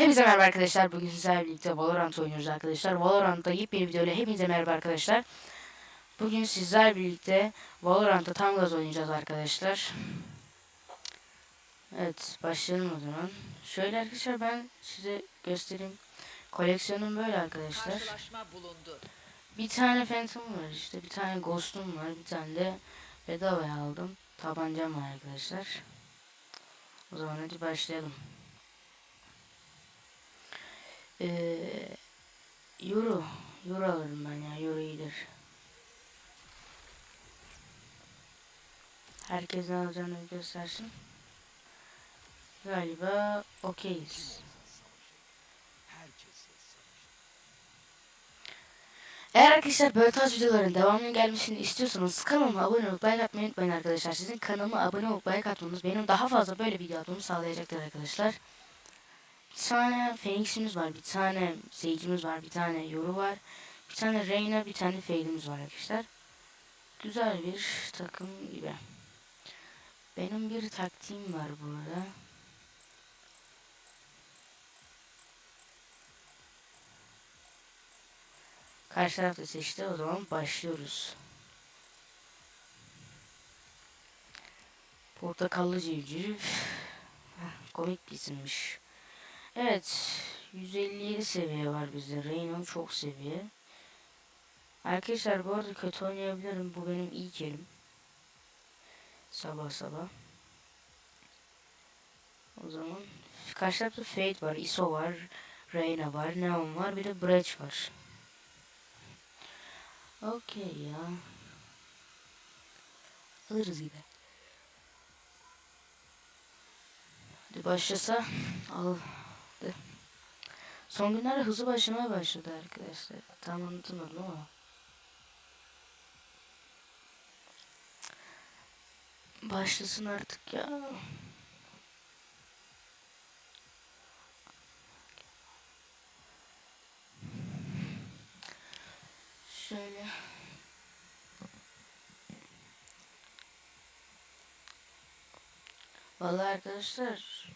Hepinize merhaba arkadaşlar. Bugün sizlerle birlikte Valorant oynuyoruz arkadaşlar. Valorant'ta yepyeni videoyla hepinize merhaba arkadaşlar. Bugün sizlerle birlikte Valorant'ta tam gaz oynayacağız arkadaşlar. Evet başlayalım o zaman. Şöyle arkadaşlar ben size göstereyim. Koleksiyonum böyle arkadaşlar. Bir tane Phantom var işte. Bir tane Ghost'um var. Bir tane de bedavaya aldım. Tabancam var arkadaşlar. O zaman hadi başlayalım. Ee, Euro. Euro alırım ben ya. Euro iyidir. Herkes ne alacağını göstersin. Galiba okeyiz. Eğer arkadaşlar böyle tarz videoların devamının gelmesini istiyorsanız kanalıma abone olup like atmayı unutmayın arkadaşlar. Sizin kanalıma abone olup like atmanız benim daha fazla böyle video atmamı sağlayacaktır arkadaşlar. Bir tane Phoenix'imiz var, bir tane Sage'imiz var, bir tane Yoru var, bir tane Reyna, bir tane Fade'imiz var arkadaşlar. Güzel bir takım gibi. Benim bir taktiğim var burada. Karşı tarafta seçti o zaman başlıyoruz. Portakallı civciv. Komik bir isimmiş. Evet. 157 seviye var bizde. Reyna çok seviye. Arkadaşlar bu arada kötü oynayabilirim. Bu benim ilk elim. Sabah sabah. O zaman karşı tarafta Fate var, ISO var, Reyna var, Neon var, bir de Breach var. Okey ya. Alırız yine. Hadi başlasa al. Hadi. Son günlerde hızlı başlamaya başladı arkadaşlar. Tam unutmadım ama. Başlasın artık ya. Şöyle. Vallahi arkadaşlar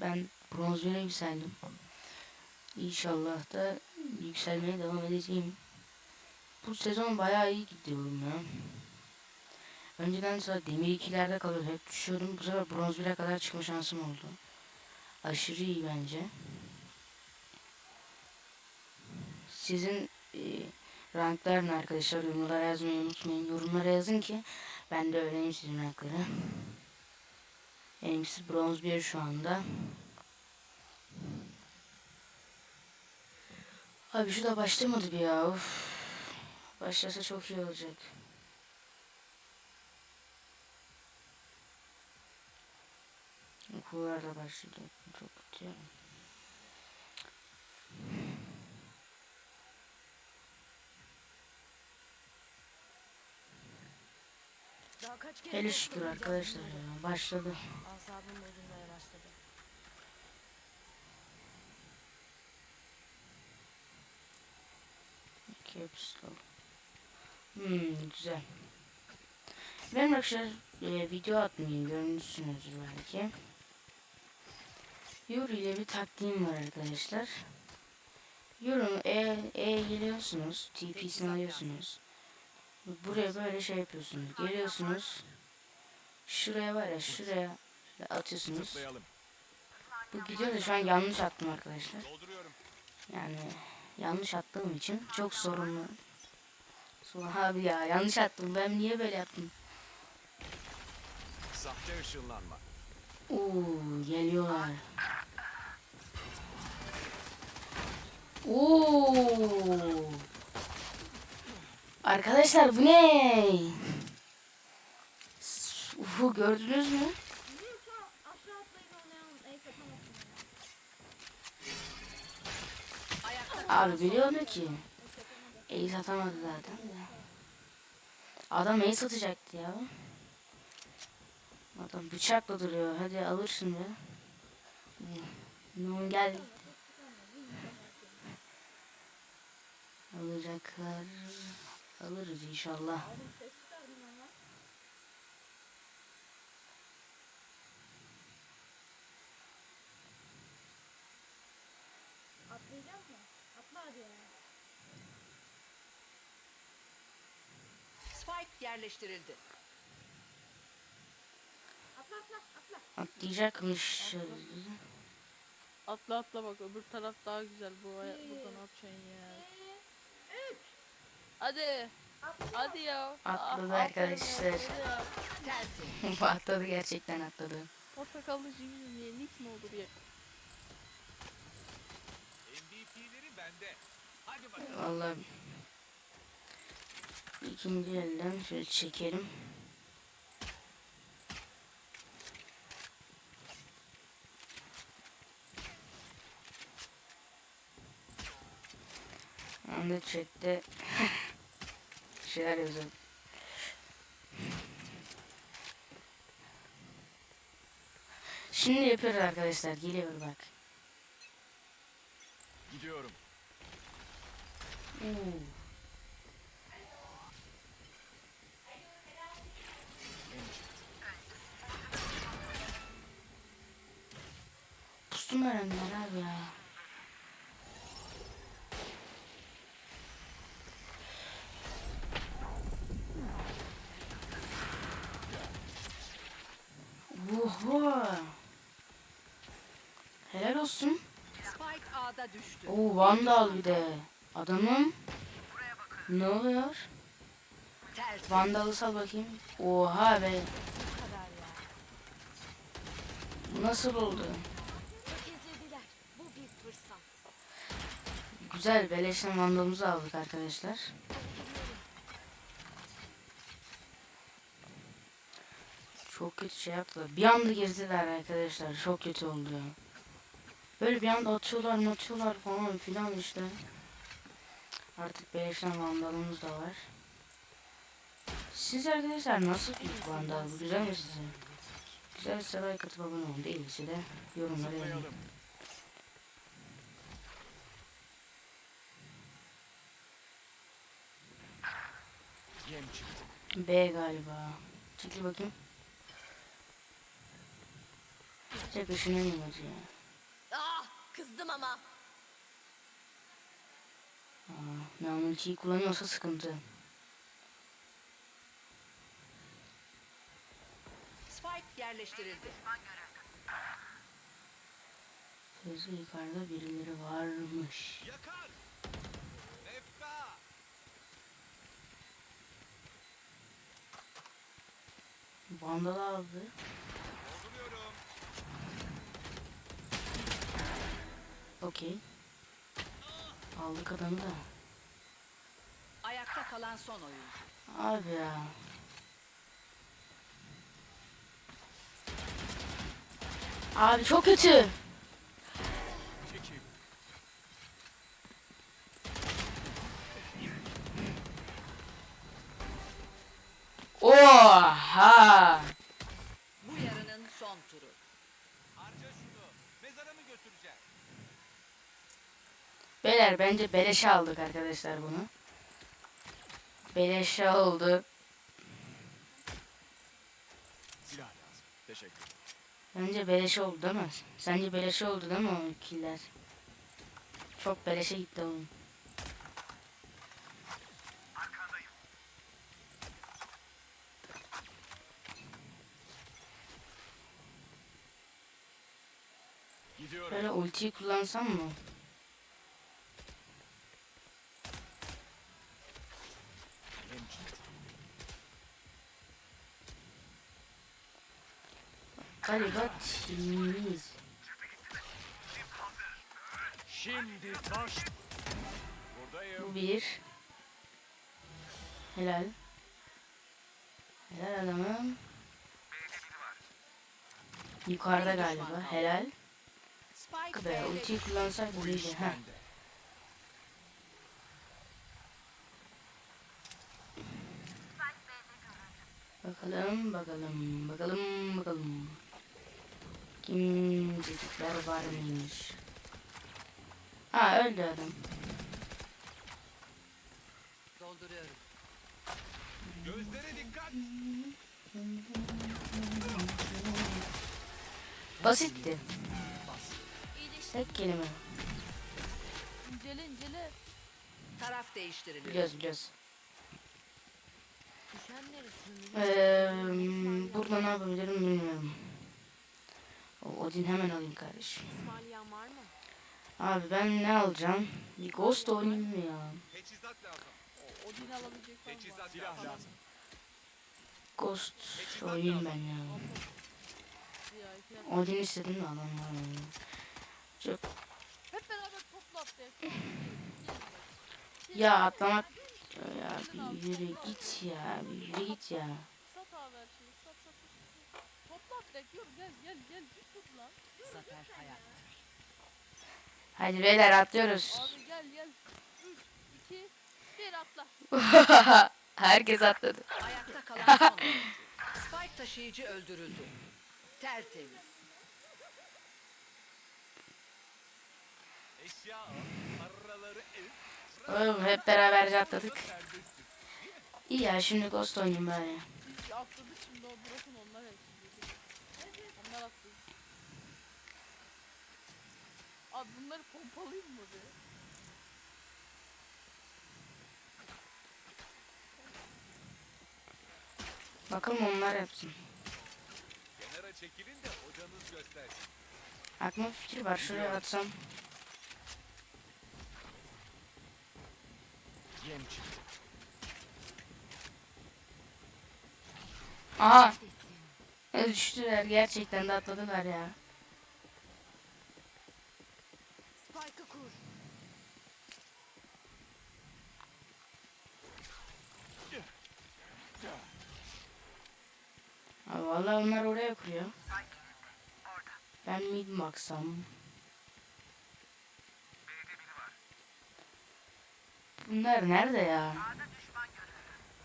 ben bronz bire yükseldim. İnşallah da yükselmeye devam edeceğim. Bu sezon bayağı iyi gidiyorum ya. Önceden sonra demir ikilerde kalıyordum. Hep düşüyordum. Bu sefer bronz 1'e kadar çıkma şansım oldu. Aşırı iyi bence. Sizin e, ranklar ne arkadaşlar? Yorumlara yazmayı unutmayın. Yorumlara yazın ki ben de öğreneyim sizin rankları. Benimkisi bronz 1 şu anda. Abi şu da başlamadı bir ya. Of. Başlasa çok iyi olacak. Okullar da başlayacak. Çok kötü Hele şükür arkadaşlar ya. Başladı. Asabım bozulmaya başladı. Caps lock. Hmm, güzel. Ben arkadaşlar e, video atmayayım görmüşsünüzdür belki. Yuri ile bir taktiğim var arkadaşlar. Yuri'nin E, E geliyorsunuz. TP'sini alıyorsunuz. Buraya böyle şey yapıyorsunuz. Geliyorsunuz. Şuraya var ya şuraya atıyorsunuz. Bu gidiyor da şu an yanlış attım arkadaşlar. Yani yanlış attığım için çok sorunlu. Sonra abi ya yanlış attım. Ben niye böyle yaptım? Sahte ışınlanma. Oo geliyorlar. Oo. Arkadaşlar bu ne? Uhu gördünüz mü? Abi biliyordu ki. Ace atamadı zaten de. Adam ace atacaktı ya. Adam bıçakla duruyor. Hadi alır şimdi. No gel. Alacaklar. Alırız inşallah. Yerleştirildi. Atla atla atla. Atlayacakmış. Atla atla bak öbür taraf daha güzel bu aya- burada ne yapacaksın ya. Hadi. Hadi ya. Atladı Ah, aferin arkadaşlar. ya. Tersi. atladı gerçekten atladı. Portakallı cimri niye nick mi olur ya? MVP'leri bende. Hadi bakalım. Vallahi ikinci elden şöyle çekelim. De chatte şeyler yazıyorum. Şimdi yapıyoruz arkadaşlar. Geliyor bak. Gidiyorum. Pustum öğrendiler abi ya. Oho. Helal olsun. Spike A'da düştü. Oo Vandal bir de. Adamım. Ne oluyor? Vandal'ı sal bakayım. Oha be. Bu nasıl oldu? Güzel beleşten Vandal'ımızı aldık arkadaşlar. Çok kötü şey yaptılar. Bir anda girdiler arkadaşlar. Çok kötü oldu. Böyle bir anda atıyorlar atıyorlar falan filan işte. Artık beleşten Vandal'ımız da var. Siz arkadaşlar nasıl bir Vandal? Güzel mi size? Güzelse like atıp abone olun. Değilse de yorumlara yazın. Yem çıktı. B galiba. Çekil bakayım. Tek ışınlanmıyor ya. Ah kızdım ama. Aa, ben ultiyi kullanıyorsa sıkıntı. Spike yerleştirildi. Sözü yukarıda birileri varmış. Yakar. Vandal aldı. Okey. Aldık adamı da. Ayakta kalan son oyuncu. Abi ya. Abi çok kötü. Çekil. Oha. Bu yarının son turu. Harca şunu. Mezara mı götüreceğim? Beyler bence beleşe aldık arkadaşlar bunu. Beleşe oldu. Bence beleşe oldu değil mi? Sence beleşe oldu değil mi o killer? Çok beleşe gitti. Gidiyorum. Böyle ultiyi kullansam mı? Yem çıktı. Galiba temiz. Şimdi baş. Buradayım. Bu bir. Helal. Helal adamım. Yukarıda galiba. Helal. Be ultiyi kullansak Bu iyiydi. iş Ha. Bakalım bakalım bakalım bakalım. Kimcikler varmış. Ha öldü adam. Dolduruyorum. Gözlere dikkat. Basitti. Tek kelime. İncele incele. Taraf değiştiriliyor. Biliyoruz biliyoruz. Eee burada ne yapabilirim bilmiyorum. O Odin hemen alayım kardeşim. İsmailyan var mı? Abi ben ne alacağım? Bir Ghost oynayayım mı ya? Teçhizat lazım. O Odin alabilecek var mı? Teçhizat silah lazım. Ghost oynayayım ben ya. Odin istedim de alamıyorum. Çok Hep beraber topla atlayalım. ya atlamak ya bir yürü git ya bir yürü git ya. Atlayalım. Gel gel gel. Git tut lan. Zafer hayattır. Hadi beyler atlıyoruz. Abi gel gel. 3, 2, 1 atla. Herkes atladı. Ayakta kalan son. Spike taşıyıcı öldürüldü. Tertemiz. Eşya al. Paraları ev. Oğlum hep beraberce atladık. İyi ya şimdi Ghost oynayayım bari. Atladık şimdi o bırakın onlar hepsi. Onlar atladı. Abi bunları pompalayayım mı be? Bakalım onlar yapsın. Kenara çekilin de hocanız göstersin. Aklıma bir fikir var şuraya atsam. Yem çıktı. Aha. Düştüler gerçekten de atladılar ya. Abi vallahi onlar oraya kuruyor. Ben mid mi baksam? Bunlar nerede ya?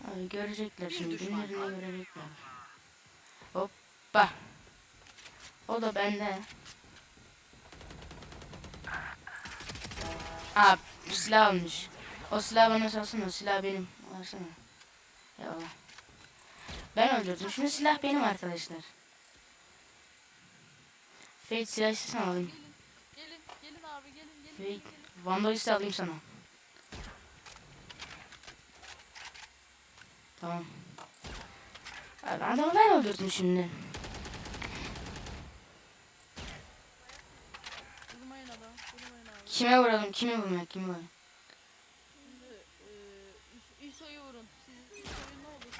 Abi görecekler şimdi. Günlerini görecekler. Hoppa. O da bende. Aa silah almış. O silah bana salsana. O silah benim. Versene. Eyvallah. Ben öldürdüm. Şimdi silah benim arkadaşlar. Fate silah istesen alayım. Gelin, gelin, abi gelin, gelin, gelin. Vandalist'i alayım sana. Tamam. Abi adamı ben öldürdüm şimdi. Vurmayın adam, vurmayın abi. Kime vuralım? Kime vurmak? Kime vuralım? Şimdi eee İso'yu vurun. Siz İso'yu ne olur?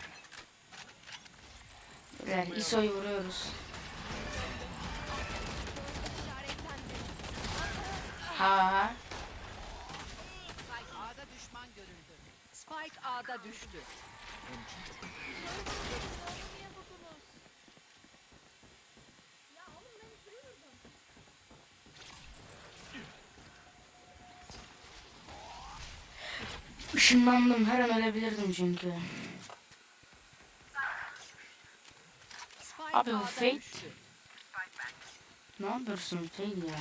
Beyler ISO'yu vuruyoruz. Ha. Spike A'da düşman görüldü. Spike A'da düştü. Işınlandım. Her an ölebilirdim çünkü. Fake. düştü. Ne yapıyorsun Fade ya?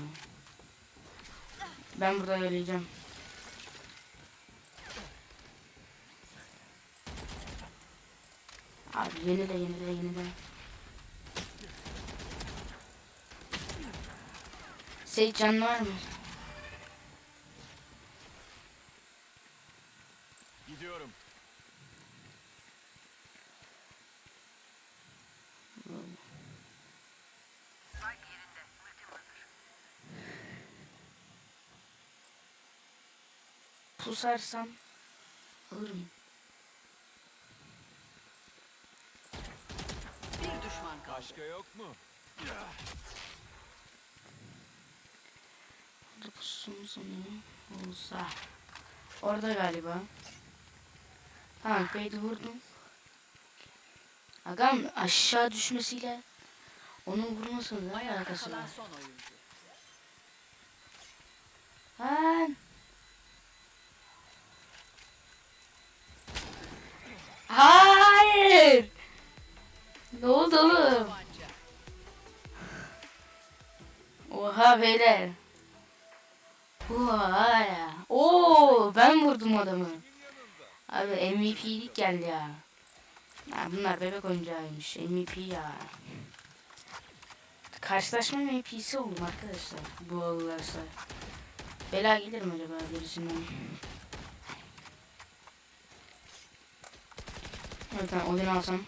Ben burada öleceğim. Abi yenile yenile yenile. Seyit can var mı? Gidiyorum. Pusarsam alırım. Bir düşman kaldı. Başka yok mu? Burada pusum sanırım. Olsa. Orada galiba. Tamam Fade'i vurdum. Agam aşağı düşmesiyle onun vurmasının alakası var? son oyuncu. Lan. Hayır. Ne oldu oğlum? Oha beyler. Oha ya. Oo ben vurdum adamı. Abi MVP'lik geldi ya. Ha, bunlar bebek oyuncağıymış. MVP ya. Karşılaşma MVP'si oldum arkadaşlar. Bu olursa. Bela gelir mi acaba birisinden? Tane Odin alsam. Mi?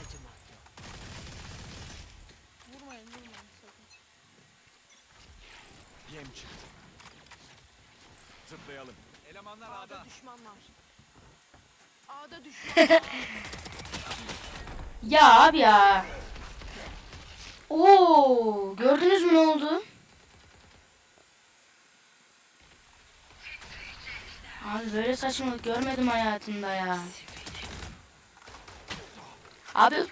Acımak yok. Vurmayın vurmayın sakın. Yem çıktı. Zıplayalım. Elemanlar A'da. A'da düşman var. A'da düşman. Ya abi ya. Oo, gördünüz mü ne oldu? Böyle saçmalık görmedim hayatımda ya. Abi.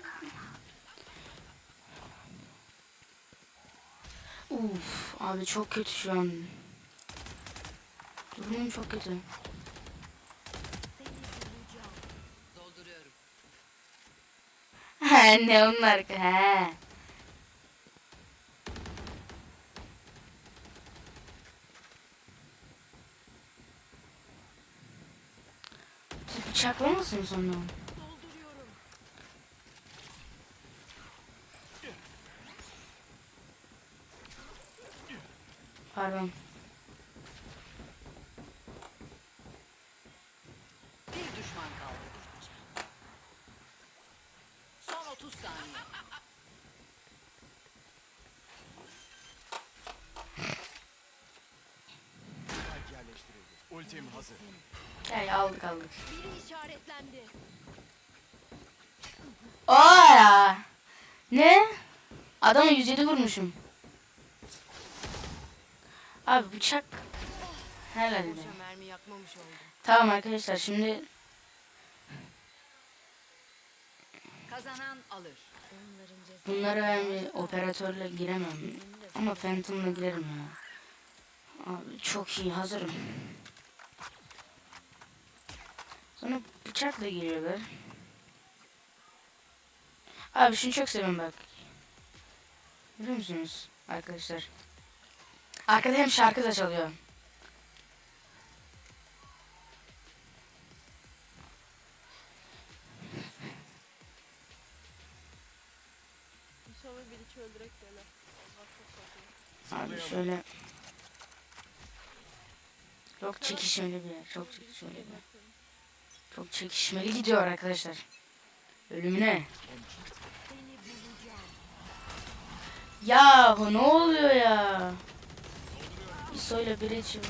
Uf, abi çok kötü şu an. Durumum çok kötü. Ne onlar he. Bıçaklamasın sonra. Pardon. Bir düşman kaldı. Son 30 saniye. Spike yerleştirildi. Ultim hazır. Gel aldık aldık. Biri işaretlendi. Aa ya. Ne? Adama 107 vurmuşum. Abi bıçak. Helal be. Boşa mermi yakmamış oldum. Tamam arkadaşlar şimdi Kazanan alır. bunları ben bir operatörle giremem. Ama Phantom'la girerim ya. Abi çok iyi hazırım. Sonra bıçakla giriyorlar. Abi şunu çok seviyorum bak. Görüyor musunuz arkadaşlar? Arkada hem şarkı da çalıyor. İnşallah bir iki öldürek. Abi şöyle. Çok çekişmeli bir yer. Çok çekişmeli bir yer. Çok çekişmeli gidiyor arkadaşlar. Ölümüne. Ya bu ne oluyor ya? İso'yla biri için.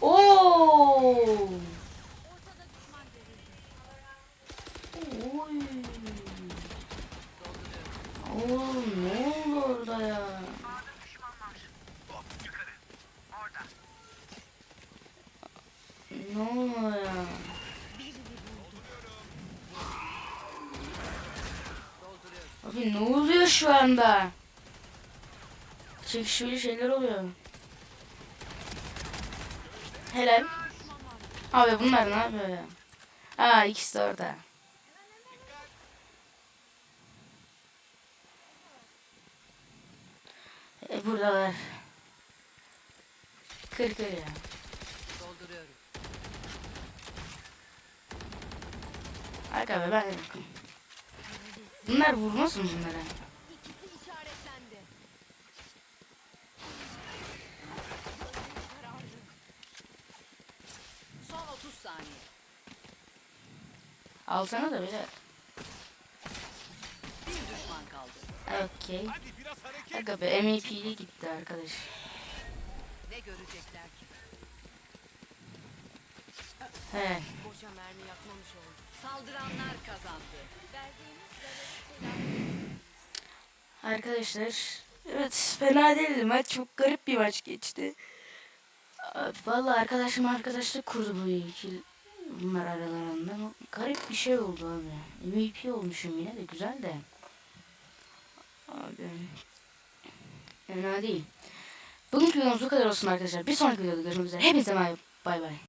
Oo! Oy. Oğlum ne oldu orada ya? Ne oluyor ya? Abi ne oluyor şu anda? Çekişmeli şeyler oluyor. Helal. Abi bunlar ne yapıyor ya? Aa ikisi de orada. E, buradalar. Kır kır ya. Dolduruyorum. Arka be ben de bakayım. Bunlar vurmaz mı bunlara? İkisi işaretlendi. Son 30 saniye. Alsana da bile. Bir düşman kaldı. Okey. Aga be MVP'li gitti arkadaş. Ne görecekler ki? He. Boşa mermi yakmamış oldu. Saldıranlar kazandı. Arkadaşlar evet fena değildi maç çok garip bir maç geçti. Vallahi arkadaşım arkadaşlık kurdu bu ikili bunlar aralarında. Garip bir şey oldu abi. MVP olmuşum yine de güzel de. Abi fena değil. Bugünkü videomuz bu kadar olsun arkadaşlar. Bir sonraki videoda görüşmek üzere. Hepinize bay. bay.